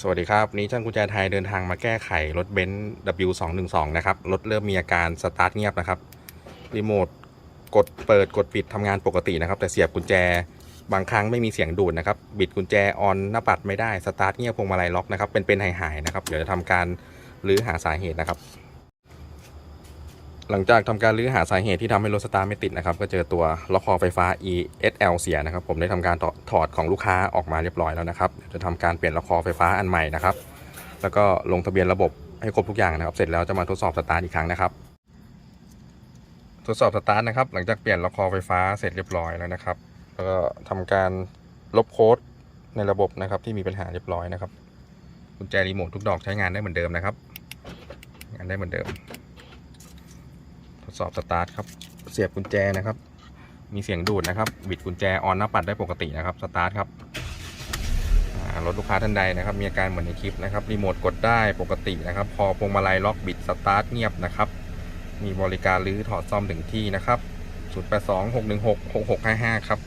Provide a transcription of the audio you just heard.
สวัสดีครับนี้ช่างกุญแจไทยเดินทางมาแก้ไขรถเบนซ์ W212 นะครับ รถเริ่มมีอาการสตาร์ทเงียบนะครับ รีโมทกดเปิดกดปิดทำงานปกตินะครับ แต่เสียบกุญแจบางครั้งไม่มีเสียงดูดนะครับ บิดกุญแจออนหน้าปัดไม่ได้ สตาร์ทเงียบพวงมาลัยล็อกนะครับ เป็นเป็นหายหายๆนะครับ เดี๋ยวจะทำการรื้อหาสาเหตุนะครับ หลังจากทำการรื้อหาสาเหตุที่ทำให้รถสตาร์ไม่ติดนะครับ ก็เจอตัวล็อกคอไฟฟ้า ESL เสียนะครับ ผมได้ทำการถอดถอดของลูกค้าออกมาเรียบร้อยแล้วนะครับ จะทำการเปลี่ยนล็อกคอไฟฟ้าอันใหม่นะครับ แล้วก็ลงทะเบียนระบบให้ครบทุกอย่างนะครับ เสร็จแล้วจะมาทดสอบสตาร์ทอีกครั้งนะครับ ทดสอบสตาร์ทนะครับ หลังจากเปลี่ยนล็อกคอไฟฟ้าเสร็จเรียบร้อยแล้วนะครับ แล้วก็ทำการลบโค้ดในระบบนะครับ ที่มีปัญหาเรียบร้อยนะครับกุญแจรีโมททุกดอกใช้งานได้เหมือนเดิมนะครับ งานได้เหมือนเดิม สอบสตาร์ทครับ เสียบกุญแจนะครับ มีเสียงดูดนะครับ บิดกุญแจออนหน้าปัดได้ปกตินะครับ สตาร์ทครับรถลูกค้าท่านใดนะครับ มีอาการเหมือนในคลิปนะครับ รีโมทกดได้ปกตินะครับ พอพวงมาลัยล็อกบิดสตาร์ทเงียบนะครับ มีบริการรื้อถอดซ่อมถึงที่นะครับ 082 616 6655 ครับ